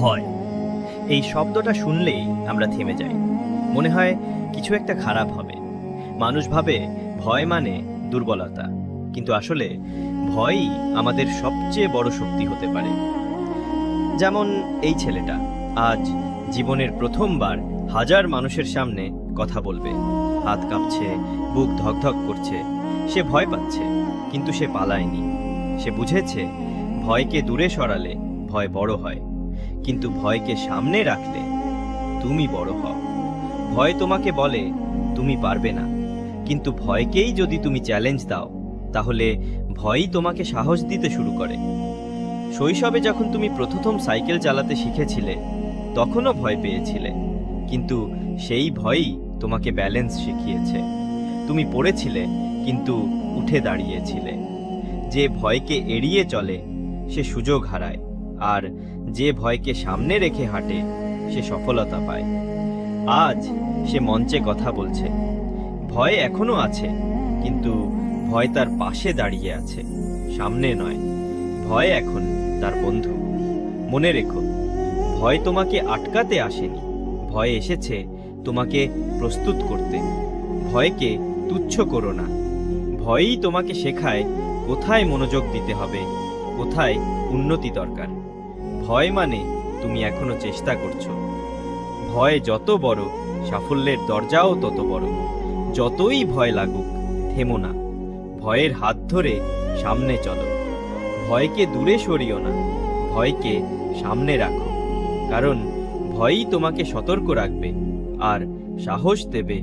ভয় এই শব্দটা শুনলেই আমরা থেমে যাই। মনে হয় কিছু একটা খারাপ হবে। মানুষ ভাবে ভয় মানে দুর্বলতা। কিন্তু আসলে ভয়ই আমাদের সবচেয়ে বড় শক্তি হতে পারে। যেমন এই ছেলেটা আজ জীবনের প্রথমবার হাজার মানুষের সামনে কথা বলবে। হাত কাঁপছে, বুক ধকধক করছে। সে ভয় পাচ্ছে, কিন্তু সে পালায়নি। সে বুঝেছে ভয়কে দূরে সরালে ভয় বড় হয়। কিন্তু ভয়কে সামনে রাখলে তুমি বড় হও। ভয় তোমাকে বলে, তুমি পারবে না। কিন্তু ভয়কেই যদি তুমি চ্যালেঞ্জ দাও, তাহলে ভয়ই তোমাকে সাহস দিতে শুরু করে। শৈশবে যখন তুমি প্রথম সাইকেল চালাতে শিখেছিলে, তখনও ভয় পেয়েছিলে। কিন্তু সেই ভয়ই তোমাকে ব্যালেন্স শিখিয়েছে। তুমি পড়েছিলে, কিন্তু উঠে দাঁড়িয়েছিলে। যে ভয়কে এড়িয়ে চলে, সে সুযোগ হারায়। আর যে ভয়কে সামনে রেখে হাঁটে, সে সফলতা পায়। আজ সে মঞ্চে কথা বলছে। ভয় এখনও আছে, কিন্তু ভয় তার পাশে দাঁড়িয়ে আছে, সামনে নয়। ভয় এখন তার বন্ধু। মনে রেখো, ভয় তোমাকে আটকাতে আসেনি। ভয় এসেছে তোমাকে প্রস্তুত করতে। ভয়কে তুচ্ছ করো না। ভয়ই তোমাকে শেখায় কোথায় মনোযোগ দিতে হবে কোথায় উন্নতি দরকার। ভয় মানে তুমি এখনও চেষ্টা করছ। ভয় যত বড়, সাফল্যের দরজাও তত বড়। যতই ভয় লাগুক, থেমো না। ভয়ের হাত ধরে সামনে চলো। ভয়কে দূরে সরিও না। ভয়কে সামনে রাখো। কারণ ভয়ই তোমাকে সতর্ক রাখবে, আর সাহস দেবে